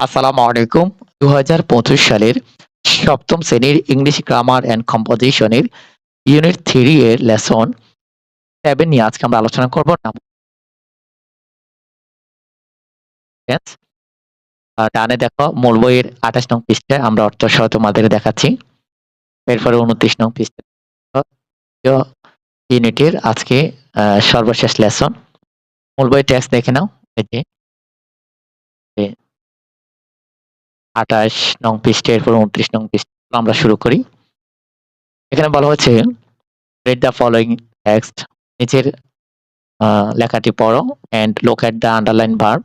আসসালামু আলাইকুম। ২০২৫ সালের সপ্তম শ্রেণির ইংলিশ গ্রামার অ্যান্ড কম্পোজিশনের ইউনিট থ্রি এর লেসন 7 নিয়ে আজকে আমরা আলোচনা করব ডানে দেখো, মূল বইয়ের ২৮ নং পৃষ্ঠায় আমরা অর্থ সহ তোমাদের দেখাচ্ছি। এরপরে ২৯ নং পৃষ্ঠা ইউনিটের আজকে সর্বশেষ লেসন। মূল বইয়ের টেক্সট দেখে নাও। এই যে আঠাশ নং পৃষ্ঠে এরপর উনত্রিশ নং পিস্ট আমরা শুরু করি। এখানে বলা হচ্ছে রেড দ্য ফলোয়িং টেক্সট নিচের লেখাটি পড়ো and look at the underline verb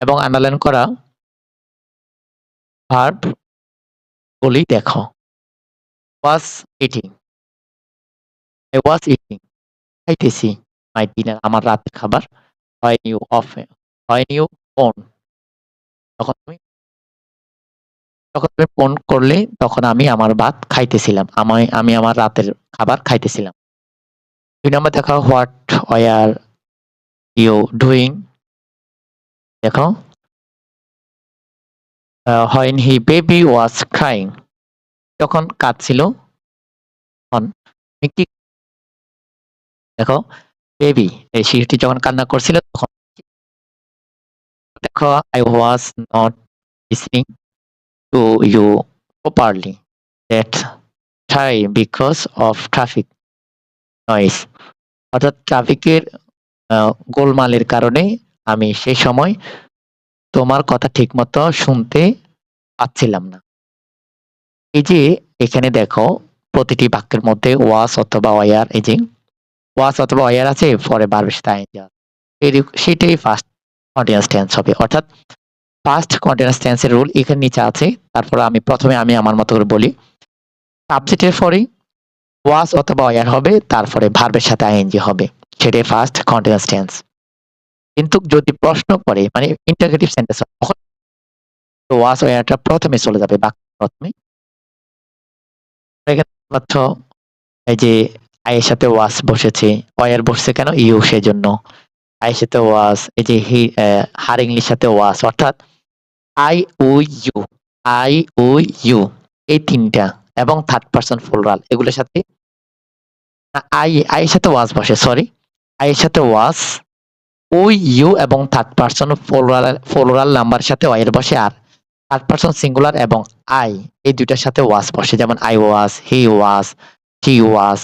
এবং আন্ডারলাইন করা ভার্ব বলি দেখো। Was eating I was eating খাইতেছি মাই ডিনার আমার রাতের খাবার হয়নি অফ হয়নি অন তখন তুমি যখন তুমি ফোন করলে তখন আমি আমার ভাত খাইতেছিলাম। আমি আমি আমার রাতের খাবার খাইতেছিলাম। দুই নম্বর দেখো what were ইউ ডুইং দেখো। when he baby was crying যখন কাঁদছিল। তখন কি দেখো বেবি এই শিশুটি যখন কান্না করছিল তখন দেখো, I was not listening to you properly that time because of traffic noise অর্থাৎ ট্রাফিকের গোলমালের কারণে আমি সেই সময় তোমার কথা ঠিকমতো শুনতে পাচ্ছিলাম না। এই যে এখানে দেখো প্রতিটি বাক্যের মধ্যে was অথবা were এই যে was অথবা were আছে, পরে আছে। এর সেটাই ফার্স্ট কন্টিনিউয়াস টেন্স হবে। অর্থাৎ ফার্স্ট টেন্স এর রুল এখানে নিচে আছে। তারপর আমি প্রথমে আমি আমার মতো করে বলি। সাবজেক্টের পরে was অথবা were হবে, তারপরে ভার্বের সাথে ing হবে। সেটাই ফার্স্ট কন্টিনিউয়াস টেন্স। কিন্তু যদি প্রশ্ন করে মানে ইন্টারোগেটিভ সেন্টেন্স তখন was, were টা প্রথমে চলে যাবে বাক্যের প্রথমে। এই যে এর সাথে was বসেছে। were বসছে কেন? you সেজন্য। এর সাথে was, এই যে হি her ইংলিশ সাথে was, অর্থাৎ I, we, you, I, we, you এই ৩ টা এবং থার্ড পারসন প্লুরাল এগুলোর সাথে I, I এর সাথে was বসে সরি। I এর সাথে was, we, you এবং থার্ড পারসন প্লুরাল প্লুরাল নাম্বারের সাথে were বসে আর থার্ড পারসন সিঙ্গুলার এবং I এই ২ টার সাথে was বসে যেমন I was, he was, she was,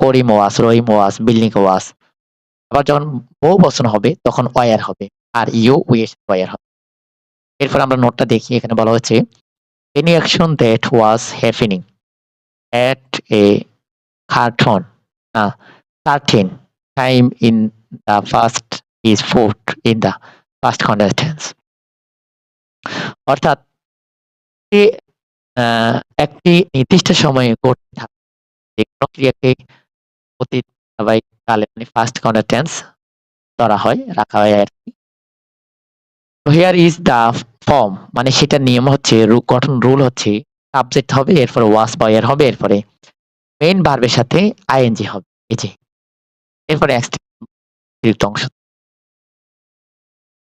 Karim was, Rahim was, building was আবার যখন বহু বচন হবে তখন were হবে। আর we এর সাথে were হবে। এরপর আমরা নোটটা দেখি এখানে বলা হয়েছে any action that was happening at a certain a certain time in the past is put in the past continuous অর্থাৎ এ একটি নির্দিষ্ট সময়ে ঘটতে থাকা যেকোনো ক্রিয়াকে অতীত ধারাবাহিক কালে মানে ফার্স্ট কন্টিনিউয়াস টেন্স ধরা হয়, রাখা হয় আরকি। হিয়ার ইজ দ্য ফর্ম মানে সেটার নিয়ম হচ্ছে গঠন রুল হচ্ছে সাবজেক্ট হবে এরপরে was বা were হবে এরপরে মেইন ভার্বের সাথে আইএনজি হবে। এই যে। এরপরে অতিরিক্ত অংশ।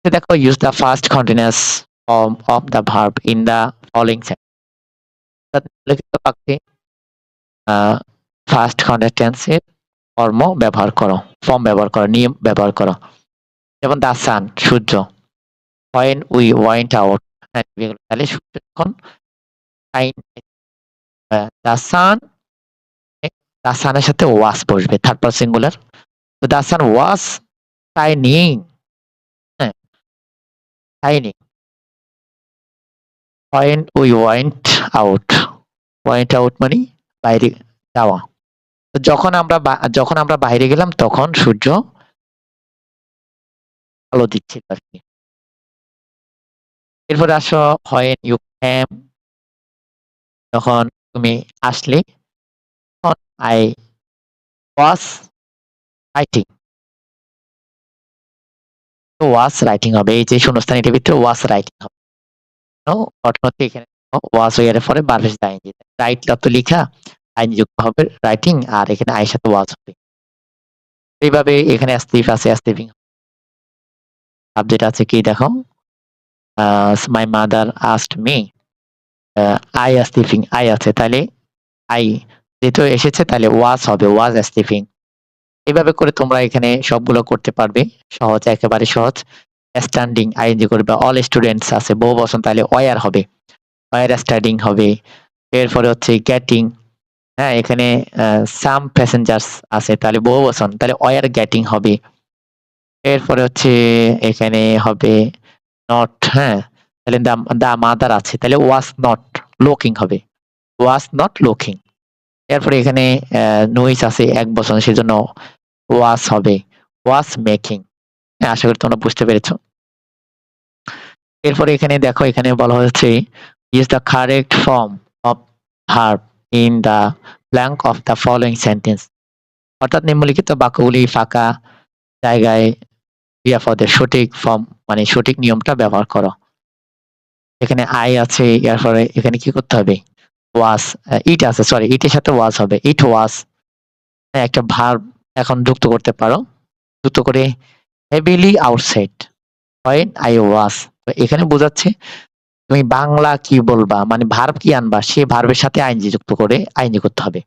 দেখো use the first continuous form of the verb in the following sentence first continuous tense এর কর্ম ব্যবহার করো, ফর্ম ব্যবহার করো, নিয়ম ব্যবহার করো। যেমন দা সান সূর্য। When we went out তাহলে সূর্য যখন দ্য সান দ্য সানের সাথে was বসবে থার্ড পারসন সিঙ্গুলার। তো দ্য সান shining হ্যাঁ shining when we went out. Went out মানে বাইরে যাওয়া। তো যখন আমরা যখন আমরা বাইরে গেলাম, তখন সূর্য আলো দিচ্ছিল আরকি। এরপরে আসো when you came, যখন তুমি আসলে, তখন I was writing was writing হবে। এই যে শূন্যস্থান এটার ভিতরে was writing হবে। এখানে এর পরে সাথে ing রাইট অর্থ লিখা ing যুক্ত হবে রাইটিং আর এখানে এর সাথে was হবে। এইভাবে এখানে আছে আছে কি দেখো uh, my mother asked me uh, I sleeping I আছে তাহলে I যেহেতু এসেছে তাহলে was হবে was sleeping এভাবে করে তোমরা এখানে সবগুলো করতে পারবে। সহজ একেবারে সহজ। স্ট্যান্ডিং আইএনজি করবে অল স্টুডেন্টস আছে বহু বচন তাহলে ওয়ার হবে? ওয়ার স্টাডিং হবে? এরপরে হচ্ছে গেটিং হ্যাঁ এখানে সাম প্যাসেঞ্জার্স আছে তাহলে বহু বচন তাহলে ওয়ার গেটিং হবে? এরপরে হচ্ছে এখানে হবে নট হ্যাঁ তাহলে দা মাদার আছে, তাহলে ওয়াস নট লুকিং হবে ওয়াস নট লুকিং এরপরে এখানে নইস আছে এক বছর সেজন্য ওয়াস হবে মেকিং হ্যাঁ আশা করি তোমরা বুঝতে পেরেছ, এরপরে এখানে দেখো, এখানে বলা হচ্ছে is the correct form of verb in the blank of the following sentence অর্থাৎ নিম্নলিখিত বাক্যগুলি ফাঁকা জায়গায় ক্রিয়াপদের সঠিক ফর্ম মানে সঠিক নিয়মটা ব্যবহার করো। এখানে আই আছে, এরপরে এখানে কি করতে হবে? ওয়াস ইট আছে সরি ইটের সাথে ওয়াস হবে। ইট ওয়াস একটা ভার্ব এখন যুক্ত করতে পারো। যুক্ত করে heavily outside when I was এখানে বোঝাচ্ছে তুমি বাংলা কি বলবা মানে ভার্ব কি আনবা, সে ভার্বের সাথে আইনজি যুক্ত করে আইনজি করতে হবে।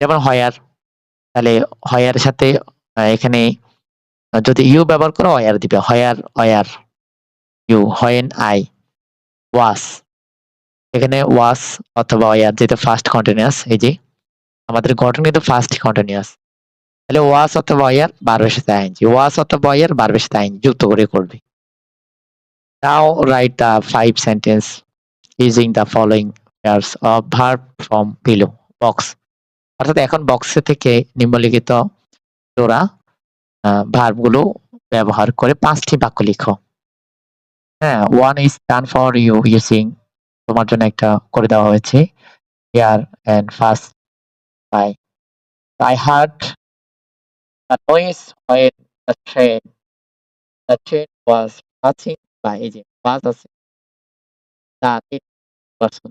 যেমন হয়ার তাহলে হয়ার সাথে এখানে যদি ইউ ব্যবহার করো হয়ার দিবে। Where where you, when, I. Was. এখানে ওয়াস অথবা ওয়ার যেটা ফার্স্ট কন্টিনিউয়াস এই যে আমাদের গঠন কিন্তু ফার্স্ট কন্টিনিউয়াস তাহলে ওয়াস অথবা ওয়ার বারবের সাথে আইনজি ওয়াস অথবা ওয়ার বারবের সাথে আইন যুক্ত করে করবে। Now write the five sentence using the following pairs of verb from below box অর্থাৎ এখন বক্সে থেকে নিম্নলিখিত জোড়া ভার্বগুলো ব্যবহার করে পাঁচটি বাক্য লিখো। হ্যাঁ one is done for you using তোমার জন্য একটা করে দেওয়া হয়েছে। Year and first by I heard the noise when the train the train was passing by এই যে বাস আছে দ্য পার্সন